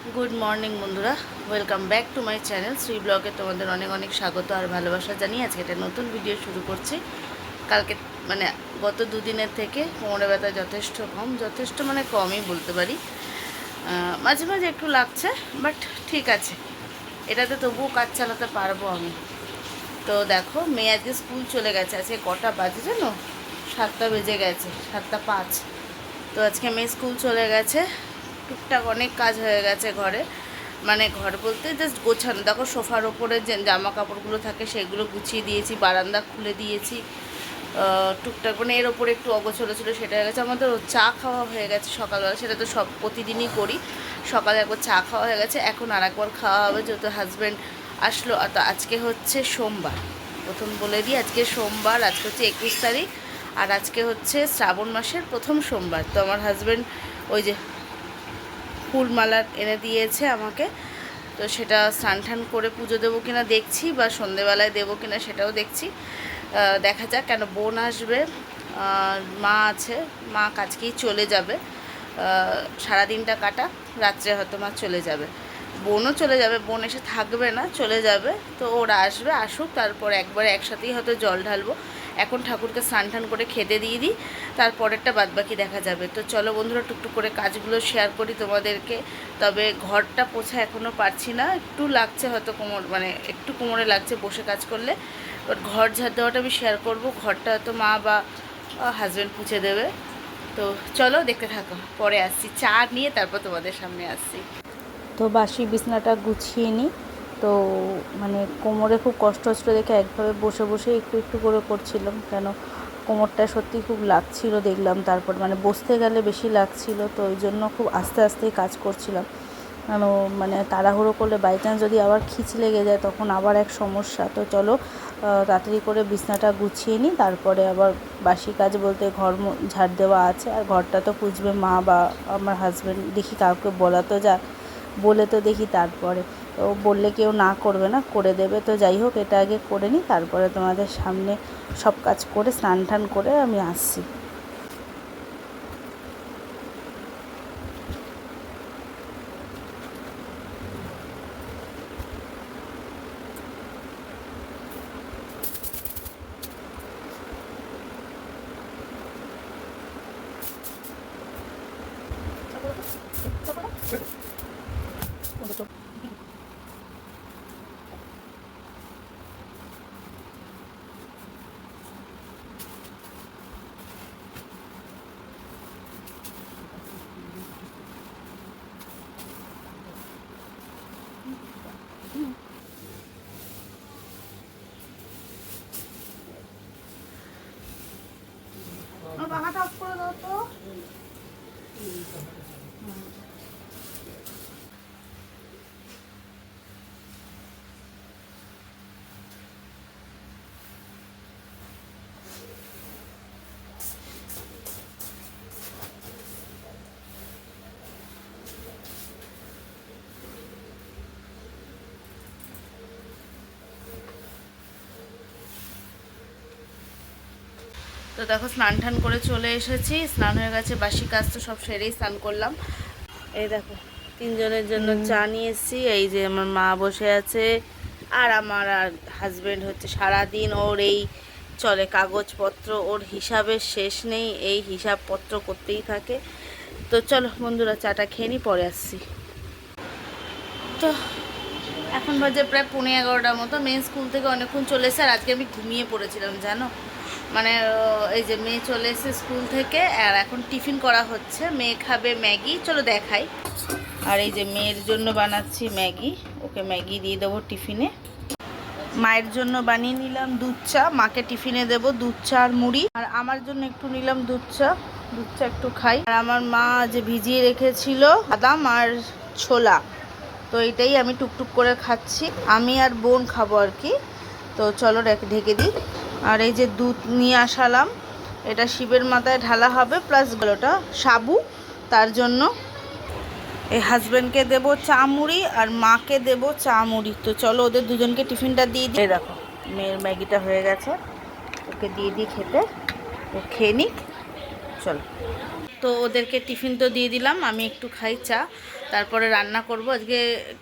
Good morning বন্ধুরা। Welcome back to my channel Shri ব্লগে তোমাদের অনেক অনেক স্বাগত আর ভালোবাসা জানিয়ে আজকে একটা নতুন ভিডিও শুরু করছি। কালকে মানে গত দুদিনের থেকে কোমরে ব্যথা যথেষ্ট কম, যথেষ্ট মানে কমই বলতে পারি। মাঝে মাঝে একটু লাগছে বাট ঠিক আছে। এটাতে তবুও কাজ চালাতে পারব আমি। তো দেখো, মেয়ে আজকে স্কুল চলে গেছে। আজকে কটা বাজে জানো? সাতটা বেজে গেছে, সাতটা পাঁচ। তো আজকে মেয়ে স্কুল চলে গেছে। টুকটাক অনেক কাজ হয়ে গেছে ঘরে। মানে ঘর বলতে জাস্ট গোছানো। দেখো সোফার ওপরে যে জামা কাপড়গুলো থাকে সেগুলো গুছিয়ে দিয়েছি, বারান্দা খুলে দিয়েছি। টুকটাক মানে এর ওপরে একটু অগোছলো ছিল সেটা হয়ে গেছে। আমাদের চা খাওয়া হয়ে গেছে সকালবেলা, সেটা তো সব প্রতিদিনই করি। সকালে একবার চা খাওয়া হয়ে গেছে, এখন আর একবার খাওয়া হবে যেহেতু হাজব্যান্ড আসলো। আর আজকে হচ্ছে সোমবার। প্রথম বলে দিই, আজকে সোমবার, আজকে হচ্ছে একুশ তারিখ। আর আজকে হচ্ছে শ্রাবণ মাসের প্রথম সোমবার। তো আমার হাজব্যান্ড ওই যে ফুলমালা এনে দিয়েছে আমাকে। তো সেটা স্নান টান করে পুজো দেবো কিনা দেখছি বা সন্ধেবেলায় দেবো কিনা সেটাও দেখছি। দেখা যাক কেন বোন আসবে। মা আছে, মা কাজকেই চলে যাবে। সারাদিনটা কাটা, রাত্রে হয়তো মা চলে যাবে। বোনও চলে যাবে, বোন এসে থাকবে না, চলে যাবে। তো ওরা আসবে, আসুক, তারপর একবারে একসাথেই হয়তো জল ঢালবো। এখন ঠাকুরকে স্নান টান করে খেতে দিয়ে দিই, তারপরেরটা বাদবাকি দেখা যাবে। তো চলো বন্ধুরা, টুকটুক করে কাজগুলো শেয়ার করি তোমাদেরকে। তবে ঘরটা পোছা এখনও পারছি না, একটু লাগছে হয়তো কোমর মানে একটু কোমরে লাগছে বসে কাজ করলে। বাট ঘর ঝাড় দেওয়াটা আমি শেয়ার করব, ঘরটা হয়তো মা বা হাজব্যান্ড পুছে দেবে। তো চলো দেখতে থাকো, পরে আসছি। চা নিয়ে তারপর তোমাদের সামনে আসছি। তো বাসি বিছনাটা গুছিয়ে নিই তো মানে কোমরে খুব কষ্ট হচ্ছিল দেখে একভাবে বসে বসে একটু একটু করে করছিলাম। কেন কোমরটা সত্যি খুব লাগছিল দেখলাম তারপর। মানে বসতে গেলে বেশি লাগছিল তো ওই জন্য খুব আস্তে আস্তেই কাজ করছিলাম। কেন মানে তাড়াহুড়ো করলে বাই চান্স যদি আবার খিচ লেগে যায় তখন আবার এক সমস্যা। তো চলো তাড়াতাড়ি করে বিছনাটা গুছিয়ে নিই, তারপরে আবার বাসি কাজ বলতে ঘর ঝাড় দেওয়া আছে। আর ঘরটা তো পুজবে মা বা আমার হাজব্যান্ড দেখি কাউকে বলা তো যাক বলে তো দেখি তারপরে। তো বললে কেউ না করবে না, করে দেবে। তো যাই হোক, এটা আগে করে নিই তারপরে তোমাদের সামনে সব কাজ করে স্নান টান করে আমি আসছি। 嗯。তো দেখো স্নান টান করে চলে এসেছি। স্নান হয়ে গেছে বাসি কাজ তো সব সেরেই স্নান করলাম। এই দেখো তিনজনের জন্য চা নিয়ে এসেছি। এই যে আমার মা বসে আছে আর আমার আর হাজবেন্ড হচ্ছে সারাদিন ওর এই চলে কাগজপত্র ওর হিসাবের শেষ নেই এই হিসাবপত্র করতেই থাকে। তো চলো বন্ধুরা চাটা খেয়ে নিই পরে আসছি। তো এখন বাজে প্রায় পৌনে এগারোটার মতো। মেয়ে স্কুল থেকে অনেকক্ষণ চলে এসে আর আজকে আমি ঘুমিয়ে পড়েছিলাম জানো? মানে এই যে মেয়ে চলে এসে স্কুল থেকে, আর এখন টিফিন করা হচ্ছে। মেয়ে খাবে ম্যাগি। চলো দেখাই। আর এই যে মেয়ের জন্য বানাচ্ছি ম্যাগি। ওকে ম্যাগি দিয়ে দেবো টিফিনে। মায়ের জন্য বানিয়ে নিলাম দুধ চা। মাকে টিফিনে দেবো দুধ চা আর মুড়ি। আর আমার জন্য একটু নিলাম দুধ চা। দুধ চা একটু খাই। আর আমার মা যে ভিজিয়ে রেখেছিল বাদাম আর ছোলা। তো এটাই আমি টুকটুক করে খাচ্ছি। আমি আর বোন খাব আর কি। তো চলো ঢেকে দিই। আর এই যে দুধ নিয়ে আসালাম, এটা শিবের মাথায় ঢালা হবে প্লাস গলোটা সাবু, তার জন্য এই হাজব্যান্ডকে দেব চা মুড়ি আর মাকে দেব চা মুড়ি। তো চলো ওদের দুজনকে টিফিনটা দিয়ে দিয়ে দেখো, মেয়ের ম্যাগিটা হয়ে গেছে, ওকে দিয়ে দিই খেতে, ও খেয়ে নিক, চলো। তো ওদেরকে টিফিন তো দিয়ে দিলাম, আমি একটু খাই চা। তারপরে রান্না করব। আজকে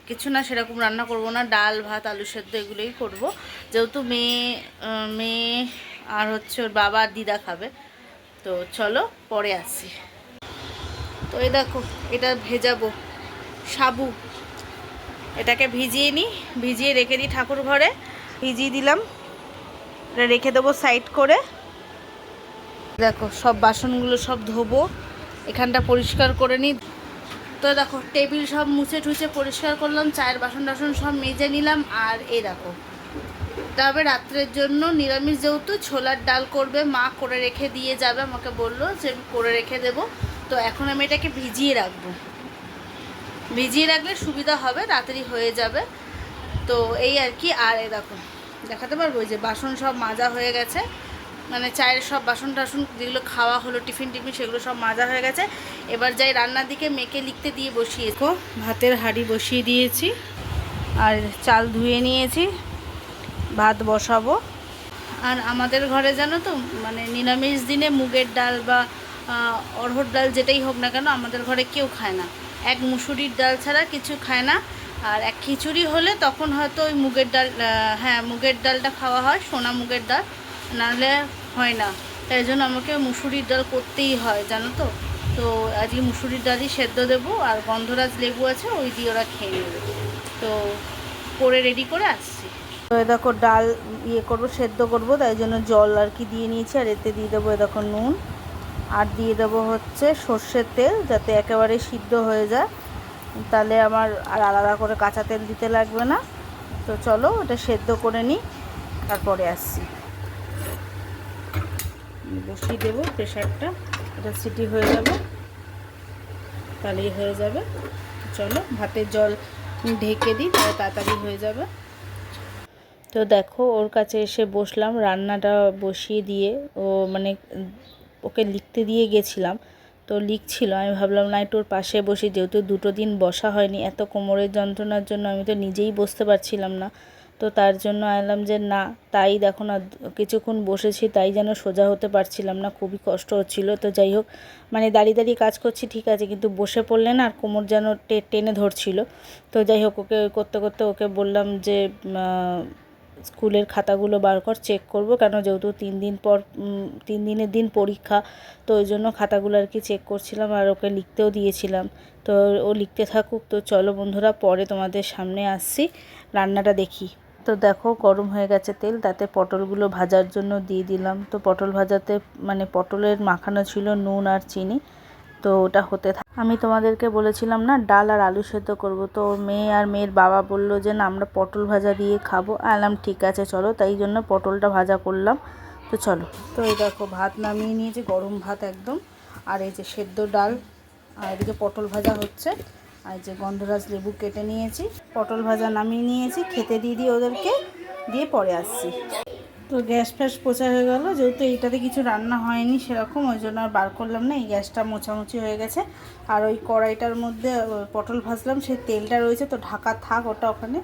কিছু না, সেরকম রান্না করব না, ডাল, ভাত, আলু সেদ্ধ এগুলোই করব। যেহেতু মেয়ে মেয়ে আর হচ্ছে ওর বাবা আর দিদা খাবে। তো চলো, পরে আসি। তো এই দেখো, এটা ভেজাবো। সাবু। এটাকে ভিজিয়ে নিই, ভিজিয়ে রেখে দিই ঠাকুর ঘরে। ভিজিয়ে দিলাম। রেখে দেবো সাইড করে। দেখো, সব বাসনগুলো সব ধোবো। এখানটা পরিষ্কার করে নিই। তো দেখো, টেবিল সব মুছে ঠুছে পরিষ্কার করলাম, চায়ের বাসন টাসন সব মেজে নিলাম, আর এই দেখো। তবে রাত্রের জন্য নিরামিষ যেহেতু, ছোলার ডাল করবে, মা করে রেখে দিয়ে যাবে, আমাকে বলল যে করে রেখে দেবো। তো এখন আমি এটাকে ভিজিয়ে রাখব। ভিজিয়ে রাখলে সুবিধা হবে তাড়াতাড়ি হয়ে যাবে। তো এই আর কি, আর এই দেখো, দেখাতে পারব? যে বাসন সব মাজা হয়ে গেছে। মানে চায়ের সব বাসন টাসন যেগুলো খাওয়া হলো টিফিন টিফিন সেগুলো সব মাজা হয়ে গেছে। এবার যাই রান্নার দিকে মেয়েকে লিখতে দিয়ে বসিয়ে ভাতের হাঁড়ি বসিয়ে দিয়েছি আর চাল ধুয়ে নিয়েছি ভাত বসাবো। আর আমাদের ঘরে জানো তো মানে নিরামিষ দিনে মুগের ডাল বা আহ, অড়হর ডাল যেটাই হোক না কেন আমাদের ঘরে কেউ খায় না। এক মুসুরির ডাল ছাড়া কিছু খায় না। আর এক খিচুড়ি হলে তখন হয়তো ওই মুগের ডাল হ্যাঁ মুগের ডালটা খাওয়া হয় সোনা মুগের ডাল। নাহলে হয় না। তাই জন্য আমাকে মুসুরির ডাল করতেই হয়, জানো তো? তো আজকে মুসুরির ডালই সেদ্ধ দেবো, আর গন্ধরাজ লেবু আছে, ওই দিয়ে ওরা খেয়ে নেবে। তো করে রেডি করে আসছি। তো এ দেখো ডাল ইয়ে করব, সেদ্ধ করব, তাই জন্য জল আর কি দিয়ে নিয়েছি, আর এতে দিয়ে দেবো এ দেখো নুন। আর দিয়ে দেবো হচ্ছে সর্ষের তেল, যাতে একেবারে সিদ্ধ হয়ে যায়। তাহলে আমার আর আলাদা করে কাঁচা তেল দিতে লাগবে না। তো চলো ওটা সেদ্ধ করে নিই, তারপরে আসছি। বসিয়ে দেবো, প্রেশারটা। এটা সিটি হয়ে যাবে। তাহলেই হয়ে যাবে। চলো, ভাতের জল ঢেকে দিই, তাহলে তাড়াতাড়ি হয়ে যাবে। তো দেখো, ওর কাছে এসে বসলাম, রান্নাটা বসিয়ে দিয়ে। ও মানে ওকে লিখতে দিয়ে গেছিলাম। তো লিখছিল, আমি ভাবলাম, না, একটু ওর পাশে বসি, যেহেতু দুটো দিন বসা হয়নি, এত কোমরের যন্ত্রণার জন্য আমি তো নিজেই বসতে পারছিলাম না। তো তার জন্য আনলাম যে না, তাই দেখো না, কিছুক্ষণ বসেছি, তাই যেন সোজা হতে পারছিলাম না, খুবই কষ্ট হচ্ছিল। তো যাই হোক মানে দাঁড়িয়ে দাঁড়িয়ে কাজ করছি, ঠিক আছে, কিন্তু বসে পড়লে না আর কোমর যেন টেনে ধরছিল। তো যাই হোক, ওকে করতে করতে ওকে বললাম যে স্কুলের খাতাগুলো বার কর, চেক করব, কেন যেহেতু তিন দিন পর তিন দিনের দিন পরীক্ষা, তো ওই জন্য খাতাগুলো আর কি চেক করছিলাম আর ওকে লিখতেও দিয়েছিলাম। তো ও লিখতে থাকুক, তো চলো বন্ধুরা, পরে তোমাদের সামনে আসছি, রান্নাটা দেখি। তো দেখো গরম হয়ে গেছে তেল, তাতে পটলগুলো ভাজার জন্য দিয়ে দিলাম। তো পটল ভাজাতে মানে পটলের মাখানো ছিল নুন আর চিনি, তো ওটা হতে থাকে আমি তোমাদেরকে বলেছিলাম না, ডাল আর আলু সেদ্ধ করব। তো মেয়ে আর মেয়ের বাবা বলল যে, না, আমরা পটল ভাজা দিয়ে খাব। আলাম ঠিক আছে, চলো। তাই জন্য পটলটা ভাজা করলাম। তো চলো। তো এই দেখো, ভাত নামিয়ে নিয়েছি, গরম ভাত একদম। আর এই যে সেদ্ধ ডাল, আর এদিকে পটল ভাজা হচ্ছে। আর যে গন্ধরাজ লেবু কেটে নিয়েছি, পটল ভাজা নামিয়ে নিয়েছি, খেতে দিয়ে দিয়ে ওদেরকে দিয়ে পরে আসছি। তো গ্যাস ফ্যাস পোছা হয়ে গেল, যেহেতু এইটাতে কিছু রান্না হয়নি সেরকম, ওই জন্য আর বার করলাম না, এই গ্যাসটা মোছামুছি হয়ে গেছে। আর ওই কড়াইটার মধ্যে পটল ভাজলাম, সেই তেলটা রয়েছে, তো ঢাকা থাক ওটা ওখানে।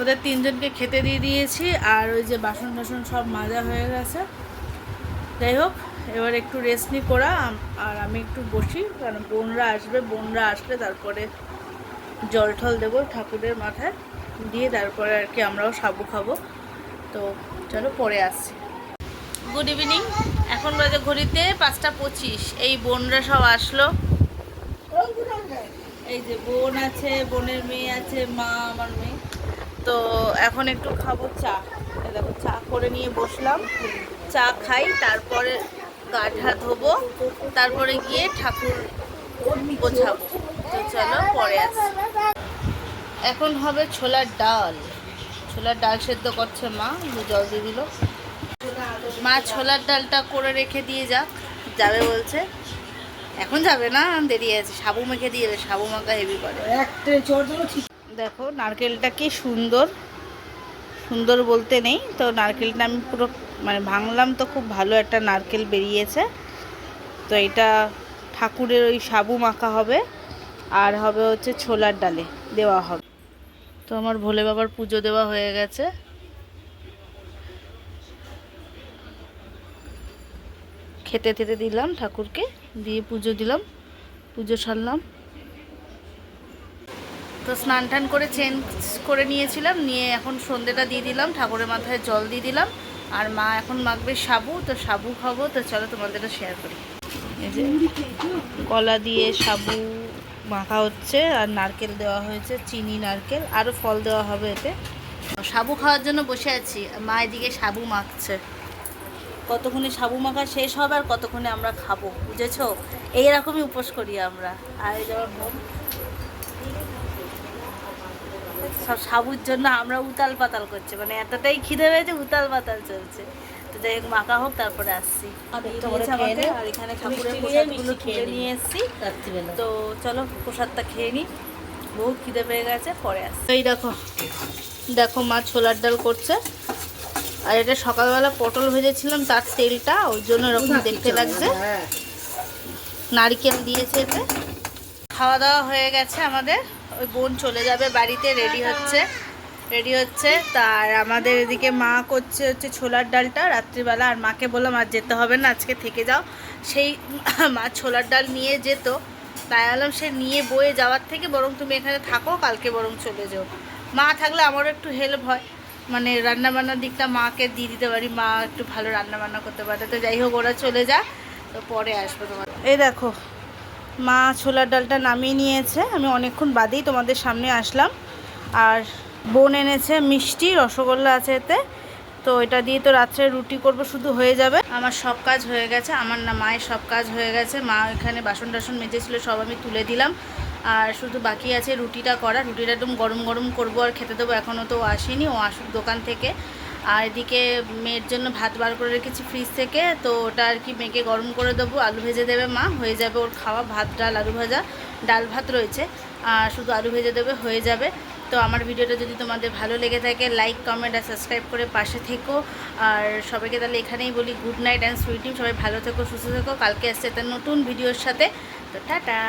ওদের তিনজনকে খেতে দিয়ে দিয়েছি, আর ওই যে বাসন টাসন সব মাজা হয়ে গেছে। যাই হোক এবার একটু রেস্ট নি করা, আর আমি একটু বসি, কারণ বোনরা আসবে, বোনরা আসলে তারপরে জল টল দেবো ঠাকুরের মাথায়, দিয়ে তারপরে আর কি আমরাও সাবু খাব। তো চলো পরে আসছি। গুড ইভিনিং এখন বাজে ঘড়িতে পাঁচটা পঁচিশ। এই বোনরা সব আসলো। এই যে বোন আছে, বোনের মেয়ে আছে, মা আমার মেয়ে। তো এখন একটু খাব চা। দেখো, চা করে নিয়ে বসলাম। চা খাই, তারপরে গাঢ়া ধোবো তারপরে গিয়ে ঠাকুর গোছাবো। তো চলো পরে আসি। এখন হবে ছোলার ডাল। ছোলার ডাল সেদ্ধ করছে মা জল দিয়ে দিল। মা ছোলার ডালটা করে রেখে দিয়ে যাক। যাবে বলছে। এখন যাবে না দেরি আছে। সাবু মেখে দিয়ে যাবে সাবু মাখা হেভি করে। দেখো নারকেলটা কি সুন্দর। সুন্দর বলতে নেই। তো নারকেলটা আমি পুরো মানে ভাঙলাম তো খুব ভালো একটা নারকেল বেরিয়েছে। তো এটা ঠাকুরের ওই সাবু মাখা হবে। আর হবে হচ্ছে ছোলার ডালে দেওয়া হবে। তো আমার ভোলে বাবার পুজো দেওয়া হয়ে গেছে। খেতে খেতে দিলাম ঠাকুরকে, দিয়ে পুজো দিলাম, পুজো সারলাম। তো স্নান টান করে চেঞ্জ করে নিয়েছিলাম, নিয়ে এখন সন্ধেটা দিয়ে দিলাম, ঠাকুরের মাথায় জল দিয়ে দিলাম, আর মা এখন মাখবে সাবু, তো সাবু খাব, তো চলো তোমাদেরটা শেয়ার করি। কলা দিয়ে সাবু মাখা হচ্ছে, আর নারকেল দেওয়া হয়েছে, চিনি, নারকেল, আরও ফল দেওয়া হবে এতে। সাবু খাওয়ার জন্য বসে আছি, মা এদিকে সাবু মাখছে। কতক্ষণে সাবু মাখা শেষ হবে আর কতক্ষণে আমরা খাব, বুঝেছ? এইরকমই উপোস করি আমরা। আর এই যে আমার বোন সব সাবুর জন্য আমরা উতাল পাতাল করছি। মানে এতটাই খিদে হয়েছে উতাল পাতাল চলছে। তো যাই হোক মাখা হোক তারপরে আসছি। আর এখানে ঠাকুরের প্রসাদগুলো তুলে নিয়ে এসছি। তো চলো প্রসাদটা খেয়ে নিই বহু খিদে পেয়ে গেছে পরে আসছি। এই দেখো দেখো মা ছোলার ডাল করছে। আর এটা সকালবেলা পটল ভেজেছিলাম তার তেলটা ওই জন্য এরকম দেখতে লাগছে। নারকেল দিয়েছে এতে। খাওয়া দাওয়া হয়ে গেছে আমাদের। ওই বোন চলে যাবে বাড়িতে রেডি হচ্ছে। রেডি হচ্ছে। তার আমাদের এদিকে মা করছে হচ্ছে ছোলার ডালটা রাত্রিবেলা, আর মাকে বললাম, আর যেতে হবে না, আজকে থেকে যাও। সেই মা ছোলার ডাল নিয়ে যেত। তাই আলাম সে নিয়ে বয়ে যাওয়ার থেকে বরং তুমি এখানে থাকো, কালকে বরং চলে যাও। মা থাকলে আমারও একটু হেল্প হয়। মানে রান্নাবান্নার দিকটা মাকে দিয়ে দিতে পারি, মা একটু ভালো রান্নাবান্না করতে পারে। তো যাই হোক, ওরা চলে যা তো পরে আসব তোমার। এই দেখো মা ছোলার ডালটা নামিয়ে নিয়েছে। আমি অনেকক্ষণ বাদেই তোমাদের সামনে আসলাম। আর বোন এনেছে মিষ্টি, রসগোল্লা আছে এতে। তো এটা দিয়ে তো রাত্রে রুটি করব, শুধু হয়ে যাবে। আমার সব কাজ হয়ে গেছে। আমার না মায়ের সব কাজ হয়ে গেছে। মা এখানে বাসন টাসন মেজেছিল, সব আমি তুলে দিলাম। আর শুধু বাকি আছে রুটিটা করা। রুটিটা একদম গরম গরম করব আর খেতে দেবো। এখনও তো আসেনি। ও আসুক দোকান থেকে। আর এদিকে মেয়ের জন্য ভাত বার করে রেখেছি ফ্রিজ থেকে, তো ওটা আর কি মেয়েকে গরম করে দেবো। আলু ভেজে দেবে মা, হয়ে যাবে ওর খাওয়া, ভাত, ডাল, আলু ভাজা, ডাল ভাত রয়েছে। আর শুধু আলু ভেজে দেবে, হয়ে যাবে। তো আমার ভিডিওটা যদি তোমাদের ভালো লেগে থাকে লাইক কমেন্ট আর সাবস্ক্রাইব করে পাশে থেকো। আর সবাইকে তাহলে এখানেই বলি গুড নাইট অ্যান্ড সুইটিং সবাই ভালো থেকো, সুস্থ থেকো। কালকে আসছে একটা নতুন ভিডিওর সাথে। তো টাটা।